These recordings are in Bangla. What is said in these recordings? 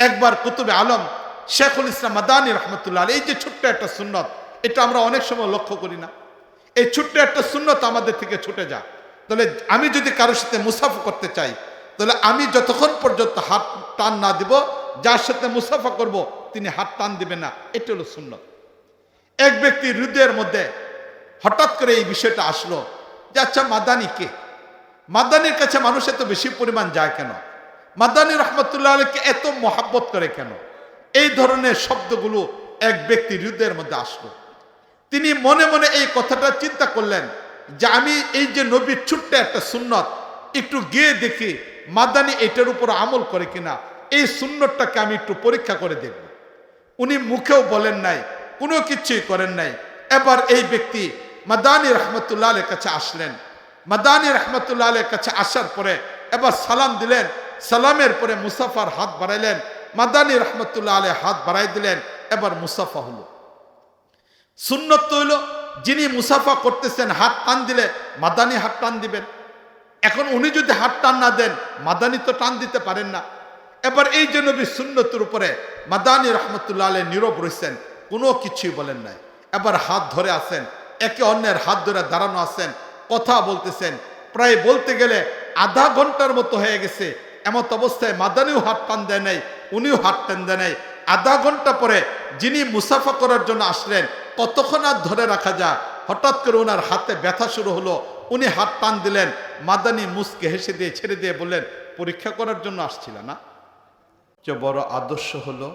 একবার কুতুবে আলম, শেখুল ইসলাম মাদানী রহমতুল্লাহ এই যে ছোট্ট একটা সুন্নত, এটা আমরা অনেক সময় লক্ষ্য করি না। এই ছোট্ট একটা সুন্নত আমাদের থেকে ছুটে যা তাহলে আমি যদি কারোর সাথে মুসাফা করতে চাই, তাহলে আমি যতক্ষণ পর্যন্ত হাত টান না দিব, যার সাথে মুসাফা করব, তিনি হাত টান দিবে না। এটা হলো সুন্নত। এক ব্যক্তি হৃদয়ের মধ্যে হঠাৎ করে এই বিষয়টা আসলো যে আচ্ছা মাদানি কে? মাদানির কাছে মানুষ এত বেশি পরিমাণ যায় কেন? মাদানি রহমতুল্লাহ আলীকে এত মহাব্বত করে কেন? এই ধরনের শব্দগুলো এক ব্যক্তি হৃদয়ের মধ্যে আসলো। তিনি মনে মনে এই কথাটা চিন্তা করলেন যে আমি এই যে নবীর ছোট্ট একটা সুন্নত, একটু গিয়ে দেখি মাদানি এটার উপর আমল করে কিনা। এই সুন্নতটাকে আমি একটু পরীক্ষা করে দেখব। উনি মুখেও বলেন নাই, কোনো কিছুই করেন নাই। এবার এই ব্যক্তি মাদানী রহমতুল্লাহ কাছে আসলেন। মাদানী রহমতুল্লাহ কাছে আসার পরে এবার সালাম দিলেন সালামের পরে মুসাফার হাত বাড়াইলেন, মাদানী রহমতুল্লাহ আলে হাত বাড়াই দিলেন, এবার মুসাফা হলো। সুন্নত হইল, যিনি মুসাফা করতেছেন, হাত টান দিলে মাদানি হাত টান দিবেন। এখন উনি যদি হাত টান না দেন, মাদানি তো টান দিতে পারেন না। এবার এই যে নবী সুন্নতের উপরে মাদানি রহমতুল্লাহ আলী নীরব রয়েছেন, কোনো কিছুই বলেন নাই। এবার হাত ধরে আছেন, একে অন্যের হাত ধরে দাঁড়ানো আছেন, কথা বলতেছেন। প্রায় বলতে গেলে আধা ঘণ্টার মতো হয়ে গেছে এমত অবস্থায় মাদানিও হাত টান দেয় নাই, উনিও হাত টান দেয় নাই। আধা ঘণ্টা পরে যিনি মুসাফা করার জন্য আসলেন কতক্ষণ আর ধরে রাখা যায়? হঠাৎ করে ওনার হাতে ব্যথা শুরু হলো, উনি হাত টান দিলেন, মাদানি মুসকে হেসে দিয়ে ছেড়ে দিয়ে বললেন, পরীক্ষা করার জন্য আসছিল না? যে বড় আদর্শ হলো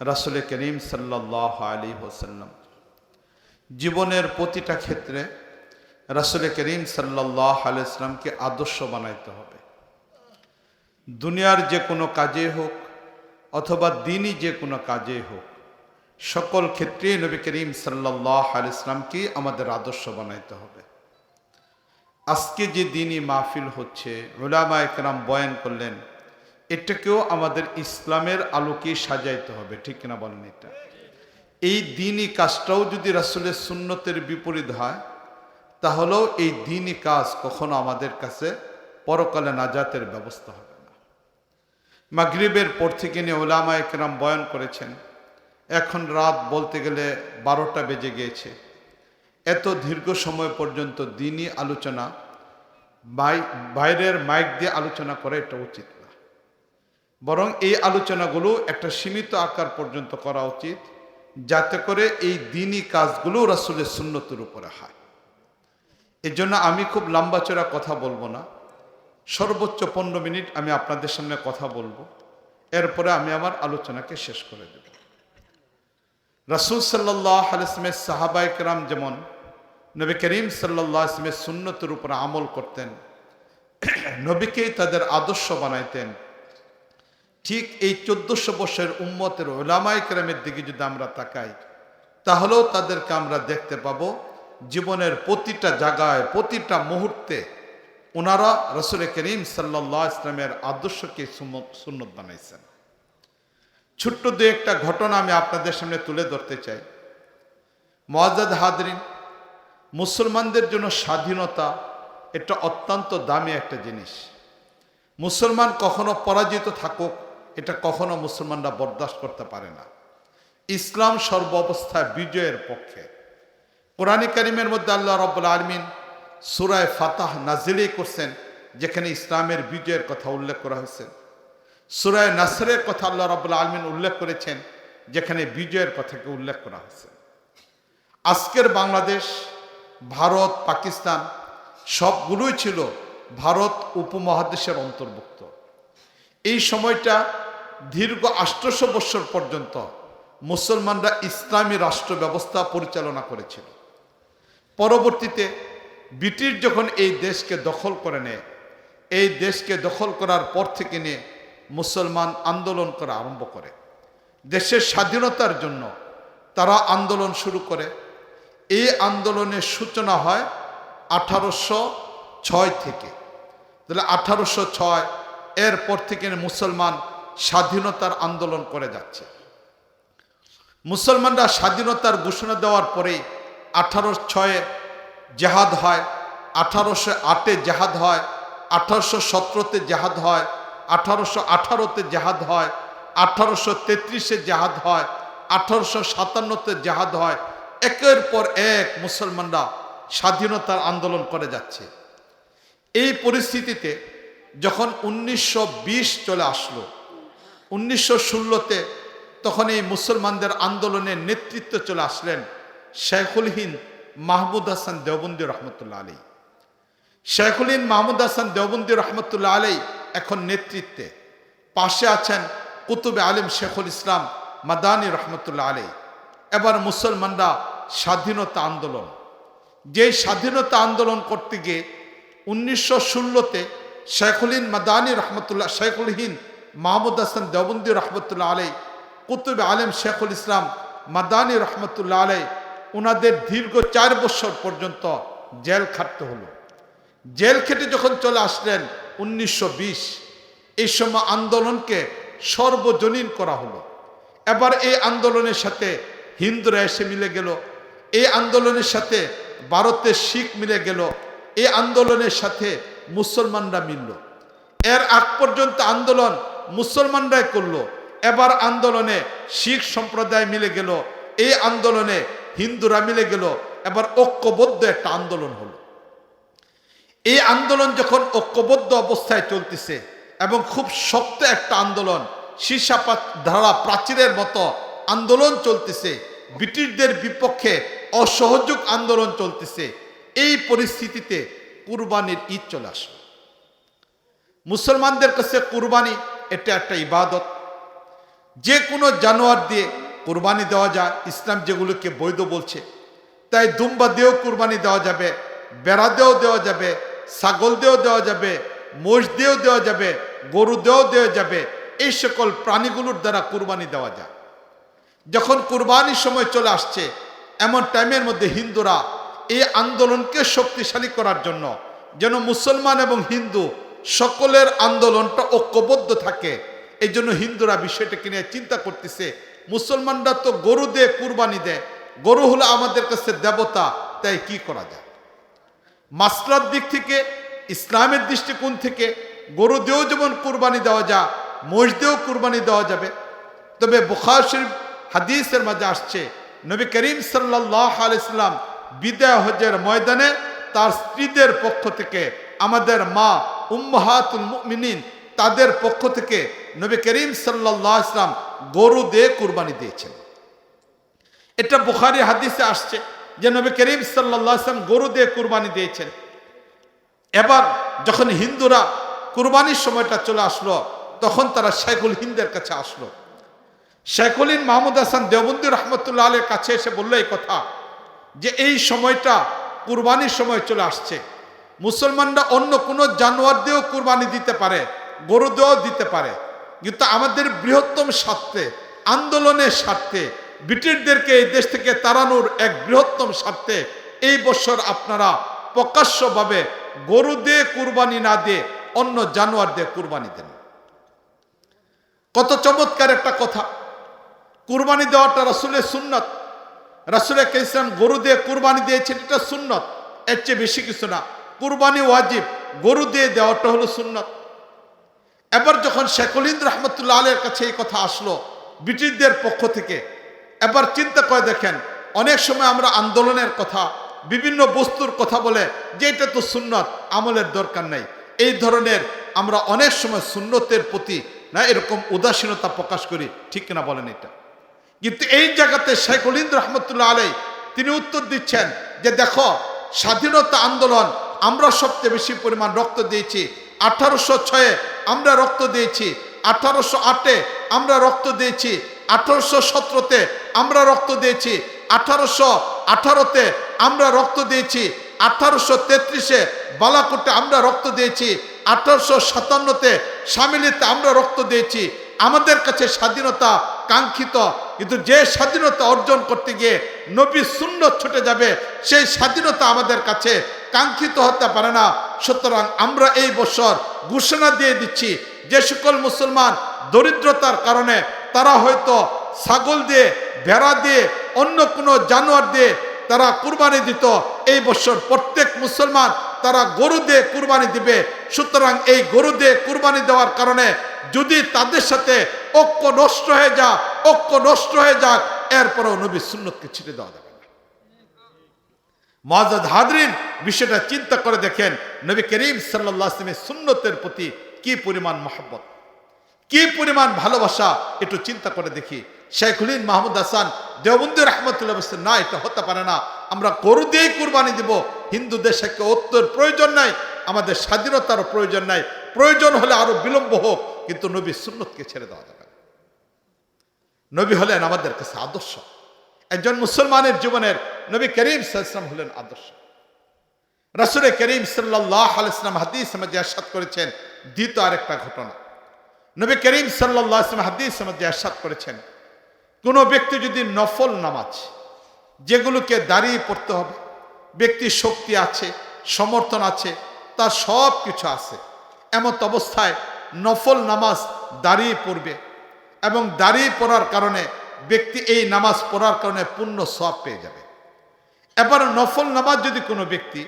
রাসুল করিম সাল্লাহ আলী হোসাল্লাম জীবনের প্রতিটা ক্ষেত্রে রাসুল করিম সাল্লাহ আলি আদর্শ বানাইতে হবে। দুনিয়ার যে কোনো কাজে হোক অথবা দিনই যে কোনো কাজে হোক, সকল ক্ষেত্রে নবী করিম সাল্লাহ আল ইসলামকে আমাদের আদর্শ বানাইতে হবে। আজকে যে দিনই মাহফিল হচ্ছে ওলামা একরাম বয়ান করলেন, এটাকেও আমাদের ইসলামের আলোকে সাজাইতে হবে, ঠিক কিনা বলেন এটা? এই দিনই কাজটাও যদি রাসুলের সুন্নতের বিপরীত হয়, তাহলেও এই দিনই কাজ কখনো আমাদের কাছে পরকালে নাজাতের ব্যবস্থা হবে। মাগরিবের পর থেকে নিয়ে ওলামা একরাম বয়ান করেছেন, এখন রাত বলতে গেলে বারোটা বেজে গিয়েছে। এত দীর্ঘ সময় পর্যন্ত দিনই আলোচনা বাই- বাইরের মাইক দিয়ে আলোচনা করা এটা উচিত না। বরং এই আলোচনাগুলো একটা সীমিত আকার পর্যন্ত করা উচিত, যাতে করে এই দিনই কাজগুলো রাসুলের সুন্নতের উপরে হয়। এর জন্য আমি খুব লম্বাচড়া কথা বলব না। সর্বোচ্চ পনেরো মিনিট আমি আপনাদের সামনে কথা বলব। এরপরে আমি আমার আলোচনাকে শেষ করে দেব। রাসুল সাল্লাহ আলসমের সাহাবাই কেরাম যেমন নবী করিম সাল্লাহ আসলামের সুন্নতের উপর আমল করতেন, নবীকেই তাদের আদর্শ বানাইতেন। ঠিক এই চোদ্দশো বছরের উম্মতের ওলামাই কেরামের দিকে যদি আমরা তাকাই, তাহলেও তাদেরকে আমরা দেখতে পাবো জীবনের প্রতিটা জায়গায়, প্রতিটা মুহূর্তে ওনারা রসুল করিম সাল্লাহ ইসলামের আদর্শকে সুন্নত বানাইছেন। ছোট্ট দু একটা ঘটনা আমি আপনাদের সামনে তুলে ধরতে চাই। মজাদ হাদরিন মুসলমানদের জন্য স্বাধীনতা এটা অত্যন্ত দামি একটা জিনিস। মুসলমান কখনো পরাজিত থাকুক, এটা কখনো মুসলমানরা বরদাস্ত করতে পারে না। ইসলাম সর্ব অবস্থায় বিজয়ের পক্ষে। কোরআনী করিমের মধ্যে আল্লাহ রব্বুল আলমিন সুরায় ফাতাহ নাজিলেই করছেন, যেখানে ইসলামের বিজয়ের কথা উল্লেখ করা হয়েছে। সুরায় নাসরের কথা আল্লাহ রব্বুল আলমিন উল্লেখ করেছেন, যেখানে বিজয়ের কথাকে উল্লেখ করা হয়েছে। আজকের বাংলাদেশ, ভারত, পাকিস্তান সবগুলোই ছিল ভারত উপমহাদেশের অন্তর্ভুক্ত। এই সময়টা দীর্ঘ আষ্টশো বৎসর পর্যন্ত মুসলমানরা ইসলামী রাষ্ট্র ব্যবস্থা পরিচালনা করেছিল। পরবর্তীতে ব্রিটিশ যখন এই দেশকে দখল করে নেয়, এই দেশকে দখল করার পর থেকে নিয়ে মুসলমান আন্দোলন করা আরম্ভ করে। দেশের স্বাধীনতার জন্য তারা আন্দোলন শুরু করে। এই আন্দোলনের সূচনা হয় আঠারোশো ছয় থেকে। তাহলে আঠারোশো ছয় এরপর থেকে মুসলমান স্বাধীনতার আন্দোলন করে যাচ্ছে। মুসলমানরা স্বাধীনতার ঘোষণা দেওয়ার পরেই আঠারো ছয়ে জেহাদ হয়, আঠারোশো আটে জেহাদ হয়, আঠারোশো সতেরোতে জেহাদ হয়, আঠারোশো আঠারোতে জেহাদ হয়, আঠারোশো তেত্রিশে জাহাদ হয়, আঠারোশো সাতান্নতে জাহাদ হয়। একের পর এক মুসলমানরা স্বাধীনতার আন্দোলন করে যাচ্ছে। এই পরিস্থিতিতে যখন উনিশশো বিশ চলে আসলো, উনিশশো ষোলোতে তখন এই মুসলমানদের আন্দোলনের নেতৃত্ব চলে আসলেন শেখুল হিন্দ মাহমুদ হাসান দেওবন্দি রহমতুল্লাহ আলী শেখুল হিন্দ মাহমুদ হাসান দেওবন্দি রহমতুল্লাহ আলী এখন নেতৃত্বে পাশে আছেন কুতুবে আলিম শেখুল ইসলাম মাদানী রহমতুল্লাহ আলী এবার মুসলমানরা স্বাধীনতা আন্দোলন। যে স্বাধীনতা আন্দোলন করতে গিয়ে উনিশশো ষোলোতে শেখুলিন মাদানী রহমতুল্লাহ শেখুলহীন মাহমুদ হাসান দেওবন্দি রহমতুল্লাহ আলাই কুতুব আলিম শেখুল ইসলাম মাদানী রহমতুল্লাহ আলাই ওনাদের দীর্ঘ চার বছর পর্যন্ত জেল খাটতে হলো। জেল খেটে যখন চলে আসলেন উনিশশো বিশ, এই সময় আন্দোলনকে সর্বজনীন করা হলো। এবার এই আন্দোলনের সাথে হিন্দুরা এসে মিলে গেল, এই আন্দোলনের সাথে ভারতের শিখ মিলে গেল, এই আন্দোলনের সাথে মুসলমানরা মিলল। এর আগ পর্যন্ত আন্দোলন মুসলমানরাই করল, এবার আন্দোলনে শিখ সম্প্রদায় মিলে গেল, এই আন্দোলনে হিন্দুরা মিলে গেল, এবার ঐক্যবদ্ধ একটা আন্দোলন হলো। এই আন্দোলন যখন ঐক্যবদ্ধ অবস্থায় চলতেছে এবং খুব শক্ত একটা আন্দোলন শীর্ষাপাত ধারা প্রাচীরের মতো আন্দোলন চলতেছে, ব্রিটিশদের বিপক্ষে অসহযোগ আন্দোলন চলতেছে, এই পরিস্থিতিতে কুরবানির ঈদ চলে আসলো। মুসলমানদের কাছে কুরবানি এটা একটা ইবাদত। যে কোনো জানোয়ার দিয়ে কুরবানি দেওয়া যায়, ইসলাম যেগুলোকে বৈধ বলছে। তাই দুম্বা দিয়েও কোরবানি দেওয়া যাবে, বেড়া দিয়েও দেওয়া যাবে, ছাগল দিয়েও দেওয়া যাবে, মোষ দিয়েও দেওয়া যাবে, গরু দিয়েও দেওয়া যাবে, এই সকল প্রাণীগুলোর দ্বারা কুরবানি দেওয়া যায়। যখন কুরবানির সময় চলে আসছে, এমন টাইমের মধ্যে হিন্দুরা এই আন্দোলনকে শক্তিশালী করার জন্য, যেন মুসলমান এবং হিন্দু সকলের আন্দোলনটা ঐক্যবদ্ধ থাকে, এই জন্য হিন্দুরা বিষয়টাকে নিয়ে চিন্তা করতেছে মুসলমানরা তো গরু দিয়ে কুরবানি দেয়। গরু হলো আমাদের কাছে দেবতা, তাই কি করা যায়? মাসলার দিক থেকে, ইসলামের দৃষ্টিকোণ থেকে গরু দিয়েও যেমন কুরবানি দেওয়া মোষ দিয়েও কুরবানি দেওয়া যাবে। তবে বুখার শরীফ হাদিসের মাঝে আসছে, নবী করিম সাল্লাহ আলাইসাল্লাম বিদায় হজের ময়দানে তার স্ত্রীদের পক্ষ থেকে আমাদের মা উম্মাহাতুল মুমিনিন তাদের পক্ষ থেকে নবী করিম সাল্লাহ ইসলাম গরু দিয়ে কুরবানি দিয়েছেন। এটা বুখারি হাদিসে আসছে যে নবী করিম সাল্লাহ ইসলাম গরু দিয়ে কুরবানি দিয়েছেন। এবার যখন হিন্দুরা কুরবানির সময়টা চলে আসলো, তখন তারা শেখুল হিন্দের কাছে আসলো। শেখুলিন মাহমুদ হাসান দেওবন্দি রহমতুল্লাহ আলের কাছে এসে বলল, এই কথা যে এই সময়টা কুরবানির সময় চলে আসছে, মুসলমানরা অন্য কোনো জানোয়ার দিয়েও কুরবানি দিতে পারে গরু দিয়েও দিতে পারে। কিন্তু আমাদের বৃহত্তম স্বার্থে, আন্দোলনের স্বার্থে, ব্রিটিশদেরকে এই দেশ থেকে তাড়ানোর এক বৃহত্তম স্বার্থে এই বছর আপনারা প্রকাশ্যভাবে গরু দিয়ে কুরবানি না দিয়ে অন্য জানোয়ার দিয়ে কুরবানি দেন। কত চমৎকার একটা কথা। কুরবানি দেওয়াটা রাসুলের সুন্নত। রাসুলের ইসলাম গরু দিয়ে কুরবানি দিয়েছেন, এটা সুন্নত। এর চেয়ে বেশি কিছু না। কুরবানি ওয়াজিব। গরু দিয়ে দেওয়াটা হলো সুন্নত। এবার যখন শেখলিন্দ রহমতুল্লাহ আলের কাছে এই কথা আসলো, ব্রিটিশদের পক্ষ থেকে, এবার চিন্তা করে দেখেন, অনেক সময় আমরা আন্দোলনের কথা, বিভিন্ন বস্তুর কথা বলে, যে এটা তো সুন্নত, আমলের দরকার নেই। এই ধরনের আমরা অনেক সময় সুন্নতের প্রতি না এরকম উদাসীনতা প্রকাশ করি, ঠিক কিনা বলেন এটা? কিন্তু এই জায়গাতে শেখলিন্দ রহমতুল্লাহ আলাই, তিনি উত্তর দিচ্ছেন যে দেখো, স্বাধীনতা আন্দোলন, আমরা সবচেয়ে বেশি পরিমাণ রক্ত দিয়েছি, আঠারোশো ছয়ে আমরা রক্ত দিয়েছি। আঠারোশো আটে আমরা রক্ত দিয়েছি। আঠারোশো সতেরোতে আমরা রক্ত দিয়েছি। আঠারোশো আঠারোতে আমরা রক্ত দিয়েছি। আঠারোশো তেত্রিশে বালাকোটে আমরা রক্ত দিয়েছি। আঠারোশো সাতান্নতে সামিলিতে আমরা রক্ত দিয়েছি। আমাদের কাছে স্বাধীনতা কাঙ্ক্ষিত, কিন্তু যে স্বাধীনতা অর্জন করতে গিয়ে নবী শূন্য ছুটে যাবে, সেই স্বাধীনতা আমাদের কাছে কাঙ্ক্ষিত হতে পারে না। সুতরাং আমরা এই বছর ঘোষণা দিয়ে দিচ্ছি, যে সকল মুসলমান দরিদ্রতার কারণে তারা হয়তো ছাগল দিয়ে, ভেড়া দিয়ে, অন্য কোনো জানোয়ার দিয়ে তারা কুরবানি দিত। এই বছর প্রত্যেক মুসলমান তারা গরু দিয়ে কুরবানি দিবে। সুতরাং এই গরু দিয়ে কুরবানি দেওয়ার কারণে যদি তাদের সাথে ঐক্য নষ্ট হয়ে যা ঐক্য নষ্ট হয়ে যাক এরপরেও নবী সুন্নতকে ছিটে দেওয়া যাবে না। হাদরিন বিষয়টা চিন্তা করে দেখেন নবী করিম সাল্লাহ সুন্নতের প্রতি কি পরিমাণ মহব্বত কি পরিমাণ ভালোবাসা একটু চিন্তা করে দেখি। শেখুলিন মাহমুদ হাসান দেওবন্দি রহমতুল্লাহ বলছেন, না এটা হতে পারে না। আমরা গরু দিয়েই কুরবানি দিব। হিন্দু দেশে ঐক্যর প্রয়োজন নাই আমাদের স্বাধীনতারও প্রয়োজন নাই। প্রয়োজন হলে আরও বিলম্ব হোক। কিন্তু নবী সুন্নতকে ছেড়ে দেওয়া যাবে নবী হলেন আমাদের কাছে আদর্শ। একজন মুসলমানের জীবনের নবী করিম সাল্লাম হলেন আদর্শ। রাসুলের করিম সাল্লাহ আলাইসলাম হাদিস আমাদের এরশাদ করেছেন, দ্বিতীয় আরেকটা ঘটনা। নবী করিম সাল্লাহ আসলাম হাদিস আমাদের এরশাদ করেছেন, কোনো ব্যক্তি যদি নফল নামাজ, যেগুলোকে দাঁড়িয়ে পড়তে হবে, ব্যক্তির শক্তি আছে, সমর্থন আছে, তার সব কিছু আছে, এমত অবস্থায় নফল নামাজ দাঁড়িয়ে পড়বে এবং দাঁড়িয়ে পড়ার কারণে ব্যক্তি এই নামাজ পড়ার কারণে পূর্ণ সব পেয়ে যাবে। এবার নফল নামাজ যদি কোনো ব্যক্তি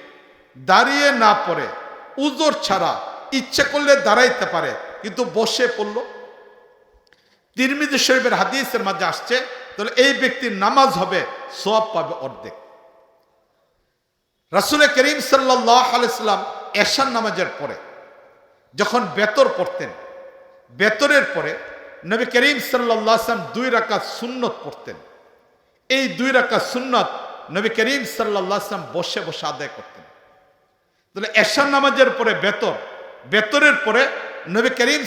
দাঁড়িয়ে না পড়ে, উজোর ছাড়া, ইচ্ছে করলে দাঁড়াইতে পারে, কিন্তু বসে পড়ল। তিরমিজি শরীফের হাদিসের মাঝে আসছে, তাহলে এই ব্যক্তির নামাজ হবে সব পাবে অর্ধেক। রাসুল করিম সাল্লাহ আলাইসাল্লাম এশান নামাজের পরে যখন বেতর পড়তেন, বেতরের পরে নবী করিম সাল্লাম দুই রাকাত সুন্নত পড়তেন। এই দুই রাকাত সুন্নত নবী করিম সাল্লাম বসে বসে আদায় করতেন। তাহলে এশান নামাজের পরে বেতর, বেতরের পরে নবী করিম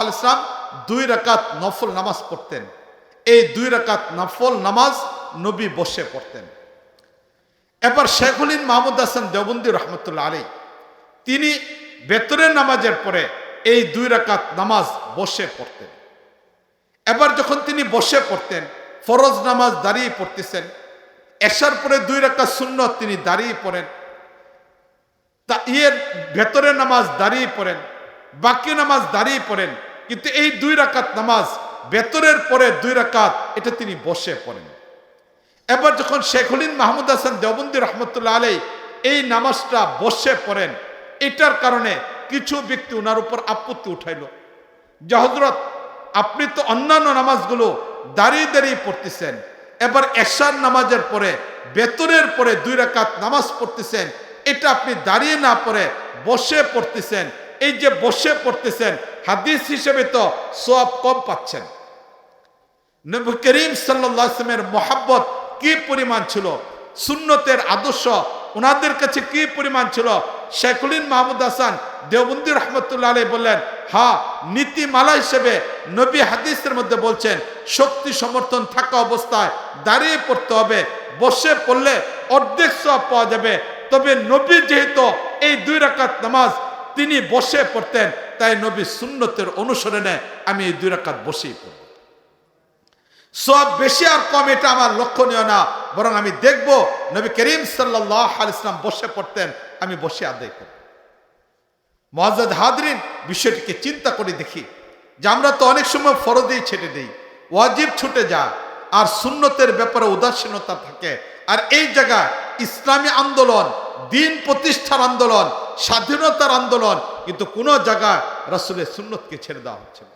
আলাইসলাম দুই রাকাত নফল নামাজ পড়তেন। এই দুই রাকাত নফল নামাজ নবী বসে পড়তেন। এবার শেখুলিন মাহমুদ হাসান দেবন্দি রহমতুল্লাহ আলী তিনি বেতরের নামাজের পরে এই দুই রাকাত নামাজ বসে পড়তেন। এবার যখন তিনি বসে পড়তেন, ফরজ নামাজ দাঁড়িয়ে পড়তেছেন, এসার পরে দুই রাকাত শূন্য তিনি দাঁড়িয়ে পড়েন তা ইয়ের ভেতরের নামাজ দাঁড়িয়ে পড়েন, বাকি নামাজ দাঁড়িয়ে পড়েন, কিন্তু এই দুই রাকাত নামাজ বেতরের পরে দুই রাকাত এটা তিনি বসে পড়েন। এবার যখন শেখুলিন মাহমুদ হাসান দেওবন্দি রহমতুল্লাহ আলাই এই নামাজটা বসে পড়েন এটার কারণে কিছু ব্যক্তি ওনার উপর আপত্তি উঠাইল। যে হজরত আপনি তো অন্যান্য নামাজগুলো দাঁড়িয়ে দাঁড়িয়ে পড়তেছেন। এবার এশার নামাজের পরে, বেতনের পরে দুই রাকাত নামাজ পড়তেছেন। এটা আপনি দাঁড়িয়ে না পড়ে বসে পড়তেছেন। এই যে বসে পড়তেছেন, হাদিস হিসেবে তো সব কম পাচ্ছেন। করিম সাল্লামের মোহাব্বত কি পরিমাণ ছিল? সুন্নতের আদর্শ। ওনাদের কাছে কি পরিমাণ ছিল? শেখুলিন মাহমুদ হাসান দেওবন্দি রহমতুল্লাহ আলী বললেন, হা, নীতিমালা হিসেবে নবী হাদিসের মধ্যে বলছেন, শক্তি সমর্থন থাকা অবস্থায় দাঁড়িয়ে পড়তে হবে, বসে পড়লে অর্ধেক সব পাওয়া যাবে। তবে নবী যেহেতু এই দুই রাকাত নামাজ তিনি বসে পড়তেন, তাই নবী সুন্নতের অনুসরণে আমি এই দুই রাকাত বসেই পড়ব। সব বেশি আর কম, এটা আমার লক্ষণীয় না। বরং আমি দেখব, নবী করিম সাল্লাহ ইসলাম বসে পড়তেন, আমি বসে আদায় করব মহাজাদ হাদরিন বিষয়টিকে চিন্তা করে দেখি যে আমরা তো অনেক সময় ফরদেই ছেড়ে দিই, ওয়াজিব ছুটে যা আর সুন্নতের ব্যাপারে উদাসীনতা থাকে। আর এই জায়গায় ইসলামী আন্দোলন, দিন প্রতিষ্ঠার আন্দোলন, স্বাধীনতার আন্দোলন, কিন্তু কোনো জায়গায় রাসুলের সুন্নতকে ছেড়ে দেওয়া হচ্ছে না।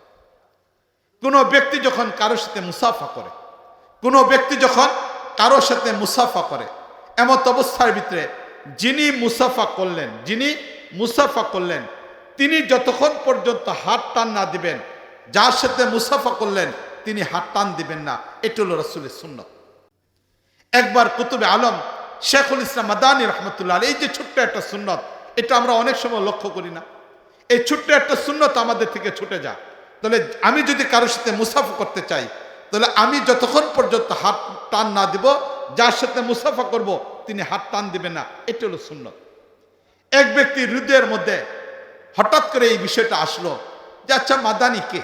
কোনো ব্যক্তি যখন কারোর সাথে মুসাফা করে, কোনো ব্যক্তি যখন কারোর সাথে মুসাফা করে, এমত অবস্থার ভিতরে যিনি মুসাফা করলেন, যিনি মুসাফা করলেন, তিনি যতক্ষণ পর্যন্ত হাত টান না দিবেন, যার সাথে মুসাফা করলেন, তিনি হাত টান দিবেন না। এটা হলো রসুলের একবার কুতুবে আলম শেখুল ইসলাম মাদানী রহমতুল্লাহ এই যে ছোট্ট একটা সুন্নত, এটা আমরা অনেক সময় লক্ষ্য করি না। এই ছোট্ট একটা সুন্নত আমাদের থেকে ছুটে যায়। তাহলে আমি যদি কারোর সাথে মুসাফা করতে চাই, তাহলে আমি যতক্ষণ পর্যন্ত হাত টান না দিব, যার সাথে মুসাফা করব, তিনি হাত টান দিবে না। এটা হলো শূন্য এক ব্যক্তি হৃদয়ের মধ্যে হঠাৎ করে এই বিষয়টা আসলো যে আচ্ছা মাদানি কে?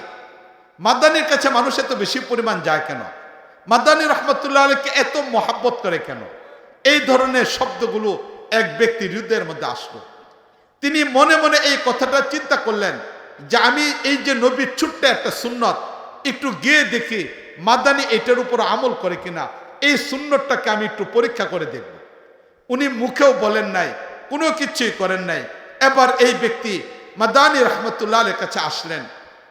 মাদানির কাছে মানুষ এত বেশি পরিমাণ যায় কেন? মাদানী রহমতুল্লাহ আলীকে এত মহাব্বত করে কেন? এই ধরনের শব্দগুলো এক ব্যক্তি হৃদয়ের মধ্যে আসলো। তিনি মনে মনে এই কথাটা চিন্তা করলেন যে আমি এই যে নবীর ছোট্ট একটা সুন্নত, একটু গিয়ে দেখি মাদানি এটার উপর আমল করে কিনা, এই সুন্নতটাকে আমি একটু পরীক্ষা করে দেখব। উনি মুখেও বলেন নাই, কোনো কিছুই করেন নাই। এবার এই ব্যক্তি মাদানী রহমতুল্লাহ আলের কাছে আসলেন।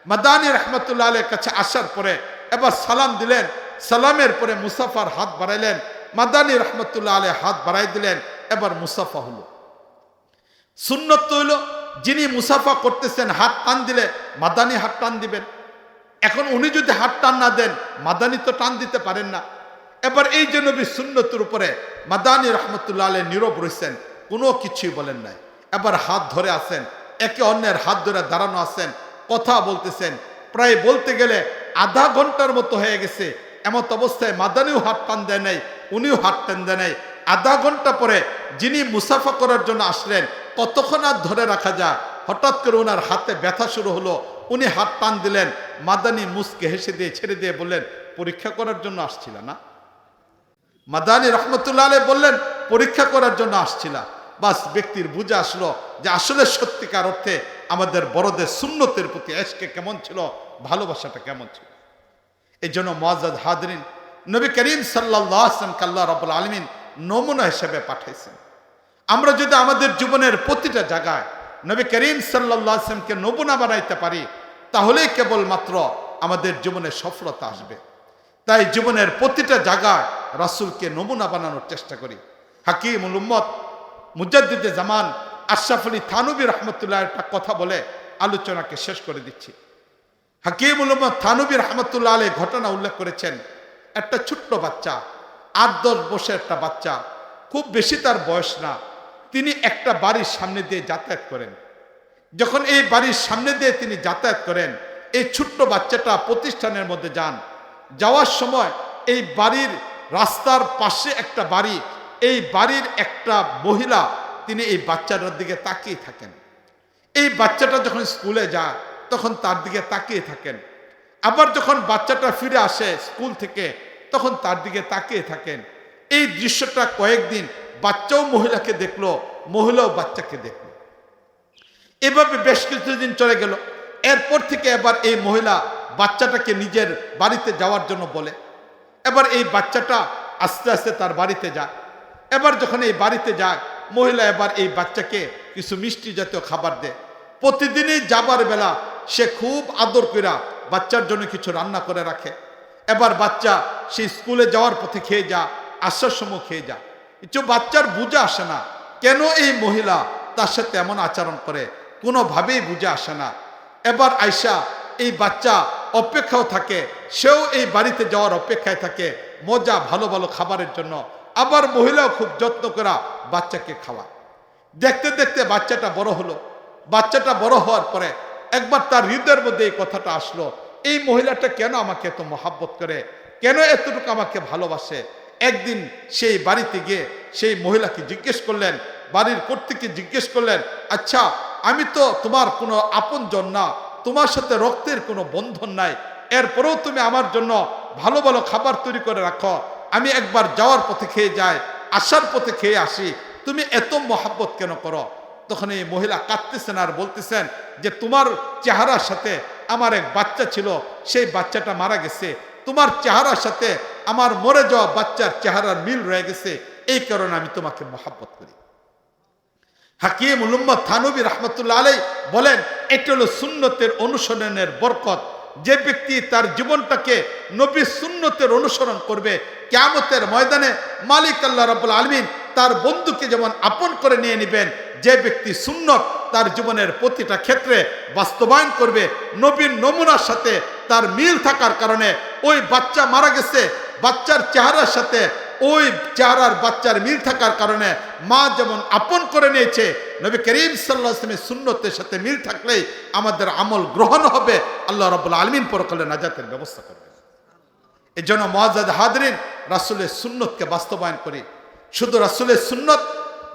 মাদানী রহমতুল্লাহ আলের কাছে আসার পরে এবার সালাম দিলেন, সালামের পরে মুসাফার হাত বাড়াইলেন, মাদানী রহমতুল্লাহ আলে হাত বাড়াই দিলেন, এবার মুসাফা হলো। সুন্নত হইল যিনি মুসাফা করতেছেন, হাত টান দিলে মাদানি হাত টান দিবেন। এখন উনি যদি হাত টান না দেন, মাদানি তো টান দিতে পারেন না। এবার এই যে নবী সুন্নতের উপরে মাদানি রহমতুল্লাহ আলী নীরব রয়েছেন, কোনো কিছুই বলেন নাই। এবার হাত ধরে আসেন, একে অন্যের হাত ধরে দাঁড়ানো আছেন, কথা বলতেছেন। প্রায় বলতে গেলে আধা ঘণ্টার মতো হয়ে গেছে, এমত অবস্থায় মাদানিও হাত টান দেয় নাই, উনিও হাত টান দেয় নাই। আধা ঘণ্টা পরে যিনি মুসাফা করার জন্য আসলেন, কতক্ষণ আর ধরে রাখা যায়? হঠাৎ করে ওনার হাতে ব্যথা শুরু হলো। উনি হাত টান দিলেন, মাদানি মুসকে হেসে দিয়ে ছেড়ে দিয়ে বললেন, পরীক্ষা করার জন্য আসছিল না? মাদানি রহমতুল্লাহ আলী বললেন, পরীক্ষা করার জন্য আসছিলা। বাস ব্যক্তির বুঝে আসলো যে আসলে সত্যিকার অর্থে আমাদের বড়দের সুন্নতের প্রতি এসকে কেমন ছিল, ভালোবাসাটা কেমন ছিল। এই জন্য মোয়াজ্জাদ হাদরিন নবী করিম সাল্লাম কাল্লা রবুল আলমিন নমুনা হিসেবে পাঠাইছেন। আমরা যদি আমাদের জীবনের প্রতিটা জায়গায় নবী করিম সাল্লামকে নমুনা বানাইতে পারি, তাহলেই কেবলমাত্র আমাদের জীবনে সফলতা আসবে। তাই জীবনের প্রতিটা জায়গায় রাসুলকে নমুনা বানানোর চেষ্টা করি। হাকিম উম্মত মুজাদ্দিদে জামান আশরাফ আলী থানুবি রহমতুল্লাহ একটা কথা বলে আলোচনাকে শেষ করে দিচ্ছি। হাকিম উম্মদ থানুবি রহমতুল্লাহ আলী ঘটনা উল্লেখ করেছেন। একটা ছোট্ট বাচ্চা আট দশ বছর একটা বাচ্চা, খুব বেশি তার বয়স না। তিনি একটা বাড়ির সামনে দিয়ে যাতায়াত করেন। যখন এই বাড়ির সামনে দিয়ে তিনি যাতায়াত করেন, এই ছোট্ট বাচ্চাটা প্রতিষ্ঠানের মধ্যে যান। যাওয়ার সময় এই বাড়ির রাস্তার পাশে একটা বাড়ি, এই বাড়ির একটা মহিলা, তিনি এই বাচ্চাটার দিকে তাকিয়ে থাকেন। এই বাচ্চাটা যখন স্কুলে যায়, তখন তার দিকে তাকিয়ে থাকেন। আবার যখন বাচ্চাটা ফিরে আসে স্কুল থেকে তখন তার দিকে তাকিয়ে থাকেন। এই দৃশ্যটা কয়েকদিন বাচ্চাও মহিলাকে দেখল, মহিলাও বাচ্চাকে দেখল। এভাবে বেশ কিছুদিন চলে গেল। এরপর থেকে এবার এই মহিলা বাচ্চাটাকে নিজের বাড়িতে যাওয়ার জন্য বলে। এবার এই বাচ্চাটা আস্তে আস্তে তার বাড়িতে যায়। এবার যখন এই বাড়িতে যায়, মহিলা এবার এই বাচ্চাকে কিছু মিষ্টি জাতীয় খাবার দেয়। প্রতিদিনই যাবার বেলা সে খুব আদর কইরা বাচ্চার জন্য কিছু রান্না করে রাখে। এবার বাচ্চা সে স্কুলে যাওয়ার পথে খেয়ে যা আসার সময় খেয়ে যা। কিছু বাচ্চার বুঝে আসে না, কেন এই মহিলা তার সাথে এমন আচরণ করে? কোনোভাবেই বুঝে আসে না। এবার আয়সা এই বাচ্চা অপেক্ষাও থাকে, সেও এই বাড়িতে যাওয়ার অপেক্ষায় থাকে, মজা, ভালো ভালো খাবারের জন্য। আবার মহিলাও খুব যত্ন করা বাচ্চাকে খাওয়া। দেখতে দেখতে বাচ্চাটা বড় হলো। বাচ্চাটা বড় হওয়ার পরে একবার তার হৃদয়ের মধ্যে এই কথাটা আসলো এই মহিলাটা কেন আমাকে এত মহাব্বত করে? কেন এতটুকু আমাকে ভালোবাসে? একদিন সেই বাড়িতে গিয়ে সেই মহিলাকে জিজ্ঞেস করলেন, বাড়ির কর্তৃকে জিজ্ঞেস করলেন আচ্ছা আমি তো তোমার কোনো আপনজন না, তোমার সাথে রক্তের কোনো বন্ধন নাই, এরপরেও তুমি আমার জন্য ভালো ভালো খাবার তৈরি করে রাখো, আমি একবার যাওয়ার পথে খেয়ে যাই, আসার পথে খেয়ে আসি, তুমি এত মহাব্বত কেন করো? তখন এই মহিলা কাঁদতেছেন আর বলতেছেন যে, তোমার চেহারার সাথে আমার এক বাচ্চা ছিল, সেই বাচ্চাটা মারা গেছে। তোমার চেহারার সাথে আমার মরে যাওয়া বাচ্চার চেহারার মিল রয়ে গেছে। এই কারণে আমি তোমাকে মহাব্বত করি। হাকিম উলুম্মদ থানবী রহমতুল্লাহ আলাই বলেন, এটা হলো সুন্নতের অনুসরণের বরকত। যে ব্যক্তি তার জীবনটাকে নবী সুন্নতের অনুসরণ করবে, কেয়ামতের ময়দানে মালিক আল্লাহ রাবুল আলমিন তার বন্ধুকে যেমন আপন করে নিয়ে নেবেন, যে ব্যক্তি সুন্নত তার জীবনের প্রতিটা ক্ষেত্রে বাস্তবায়ন করবে নবীন নমুনার সাথে তার মিল থাকার কারণে ওই বাচ্চা মারা গেছে, বাচ্চার চেহারার সাথে ওই চেহারার বাচ্চার মিল থাকার কারণে মা যেমন আপন করে নিয়েছে, নবী করিম সাল্লাহ আসলামের সুন্নতের সাথে মিল থাকলেই আমাদের আমল গ্রহণ হবে। আল্লাহ রবুল আলমিন পরকালে নাজাতের ব্যবস্থা করবে এই জন্য মহাজাদ হাদরিন রাসুলের সুন্নতকে বাস্তবায়ন করি। শুধু রাসুলের সুন্নত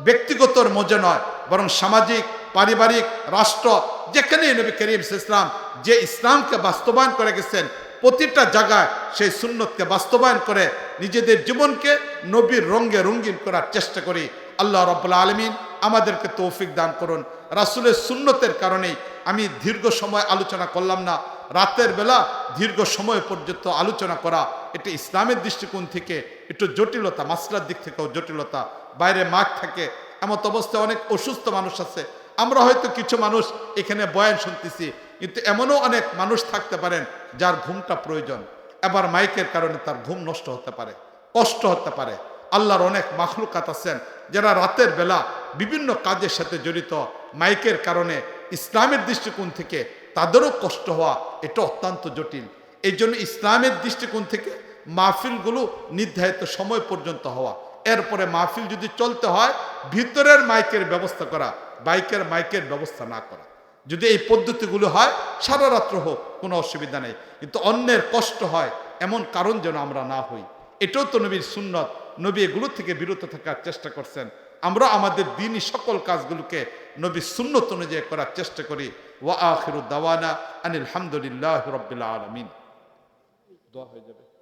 ব্যক্তিগত মজা নয়, বরং সামাজিক, পারিবারিক, রাষ্ট্র যেখানে নবী করিম ইসলাম যে ইসলামকে বাস্তবায়ন করে গেছেন, প্রতিটা জায়গায় সেই সুন্নতকে বাস্তবায়ন করে নিজেদের জীবনকে নবীর রঙ্গে রঙ্গিন করার চেষ্টা করি। আল্লাহ রব্লা আলমিন আমাদেরকে তৌফিক দান করুন। রাসুলের সুন্নতের কারণে আমি দীর্ঘ সময় আলোচনা করলাম না। রাতের বেলা দীর্ঘ সময় পর্যন্ত আলোচনা করা এটা ইসলামের দৃষ্টিকোণ থেকে একটু জটিলতা, মাসলার দিক থেকেও জটিলতা। বাইরে মাঠ থাকে এমত অবস্থায় অনেক অসুস্থ মানুষ আছে। আমরা হয়তো কিছু মানুষ এখানে বয়ান শুনতেছি, কিন্তু এমনও অনেক মানুষ থাকতে পারেন যার ঘুমটা প্রয়োজন। এবার মাইকের কারণে তার ঘুম নষ্ট হতে পারে, কষ্ট হতে পারে। আল্লাহর অনেক মাখলুকাত আছেন, যারা রাতের বেলা বিভিন্ন কাজের সাথে জড়িত, মাইকের কারণে ইসলামের দৃষ্টিকোণ থেকে তাদেরও কষ্ট হওয়া এটা অত্যন্ত জটিল। এই জন্য ইসলামের দৃষ্টিকোণ থেকে মাহফিলগুলো নির্ধারিত সময় পর্যন্ত হওয়া। এরপরে মাহফিল যদি চলতে হয়, ভিতরের মাইকের ব্যবস্থা করা, বাইকের মাইকের ব্যবস্থা না করা। যদি এই পদ্ধতিগুলো হয়, সারা রাত্র হোক, কোনো অসুবিধা নেই। কিন্তু অন্যের কষ্ট হয়, এমন কারণ যেন আমরা না হই। এটাও তো নবীর সুন্নত। নবী এগুলো থেকে বিরত থাকার চেষ্টা করছেন। আমরা আমাদের দিনই সকল কাজগুলোকে নবী সুন্নত অনুযায়ী করার চেষ্টা করি। ওয়া আখিরু দাওয়ানা আনিল হামদুলিল্লাহ রবিল্লা আলমিন। দোয়া হয়ে যাবে।